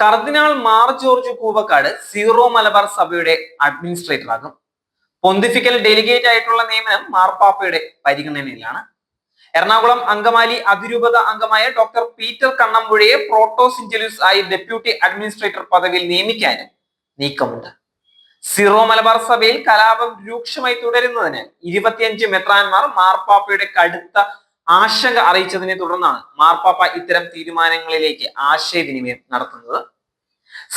കർദിനാൾ മാർ ജോർജ് കൂവക്കാട് സീറോ മലബാർ സഭയുടെ അഡ്മിനിസ്ട്രേറ്റർ ആകും. Pontifical delegate ആയിട്ടുള്ള നിയമനം മാർപ്പാപ്പയുടെ പരിഗണനയിലാണ്. എറണാകുളം അങ്കമാലി അതിരൂപത അംഗമായ ഡോക്ടർ പീറ്റർ കണ്ണമ്പുഴയെ പ്രോട്ടോസിഞ്ചലൂസ് ആയി ഡെപ്യൂട്ടി അഡ്മിനിസ്ട്രേറ്റർ പദവിയിൽ നിയമിക്കാനും നീക്കമുണ്ട്. സിറോ മലബാർ സഭയിൽ കലാപം രൂക്ഷമായി തുടരുന്നതിന് ഇരുപത്തിയഞ്ച് മെത്രാന്മാർ മാർപ്പാപ്പയുടെ കടുത്ത ആശങ്ക അറിയിച്ചതിനെ തുടർന്നാണ് മാർപ്പാപ്പ ഇത്തരം തീരുമാനങ്ങളിലേക്ക് ആശയവിനിമയം നടത്തുന്നത്.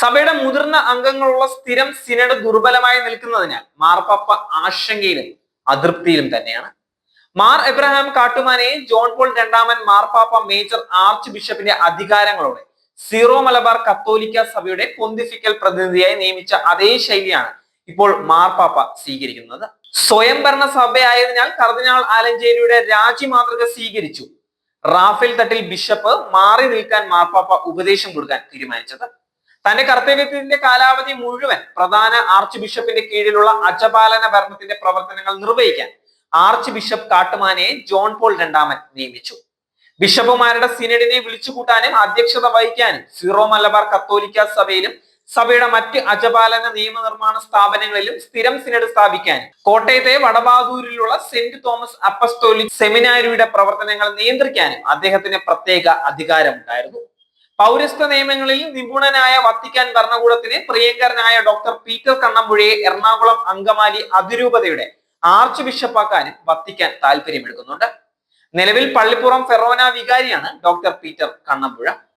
സഭയുടെ മുതിർന്ന അംഗങ്ങളുള്ള സ്ഥിരം സിനഡ് ദുർബലമായി നിൽക്കുന്നതിനാൽ മാർപ്പാപ്പ ആശങ്കയിലും അതൃപ്തിയിലും തന്നെയാണ്. മാർ എബ്രഹാം കാട്ടുമാനെയും ജോൺ പോൾ രണ്ടാമൻ മാർപ്പാപ്പ മേജർ ആർച്ച് ബിഷപ്പിന്റെ അധികാരങ്ങളോടെ സീറോ മലബാർ കത്തോലിക്ക സഭയുടെ പൊന്തിഫിക്കൽ പ്രതിനിധിയായി നിയമിച്ച അതേ ശൈലിയാണ് ഇപ്പോൾ മാർപ്പാപ്പ സ്വീകരിക്കുന്നത്. സ്വയംഭരണ സഭയായതിനാൽ കർദിനാൾ ആലഞ്ചേരിയുടെ രാജി മാതൃക സ്വീകരിച്ചു. റാഫേൽ തട്ടിൽ ബിഷപ്പ് മാറി നിൽക്കാൻ മാർപ്പാപ്പ ഉപദേശം കൊടുക്കാൻ തീരുമാനിച്ചത്. തന്റെ കർത്തവ്യത്തിന്റെ കാലാവധി മുഴുവൻ പ്രധാന ആർച്ച് ബിഷപ്പിന്റെ കീഴിലുള്ള അജപാലന ഭരണത്തിന്റെ പ്രവർത്തനങ്ങൾ നിർവഹിക്കാൻ ആർച്ച് ബിഷപ്പ് കാട്ടുമാനെ ജോൺ പോൾ രണ്ടാമൻ നിയമിച്ചു. ബിഷപ്പുമാരുടെ സിനഡിനെ വിളിച്ചുകൂട്ടാനും അധ്യക്ഷത വഹിക്കാനും സീറോ മലബാർ കത്തോലിക്ക സഭയിലും സഭയുടെ മറ്റ് അജപാലന നിയമനിർമ്മാണ സ്ഥാപനങ്ങളിലും സ്ഥിരം സിനഡ് സ്ഥാപിക്കാൻ. കോട്ടയത്തെ വടബാദൂരിലുള്ള സെന്റ് തോമസ് അപ്പസ്തോലിക് സെമിനാരിയുടെ പ്രവർത്തനങ്ങൾ നിയന്ത്രിക്കാനും അദ്ദേഹത്തിന് പ്രത്യേക അധികാരമുണ്ടായിരുന്നു. പൗരസ്ത്യ നിയമങ്ങളിൽ നിപുണനായ വത്തിക്കാൻ ഭരണകൂടത്തിന് പ്രിയങ്കരനായ ഡോക്ടർ പീറ്റർ കണ്ണമ്പുഴയെ എറണാകുളം അങ്കമാലി അതിരൂപതയുടെ ആർച്ച് ബിഷപ്പാക്കാനും വത്തിക്കാൻ താല്പര്യമെടുക്കുന്നുണ്ട് നിലവിൽ പള്ളിപ്പുറം ഫെറോന വികാരിയാണ് ഡോക്ടർ പീറ്റർ കണ്ണമ്പുഴ.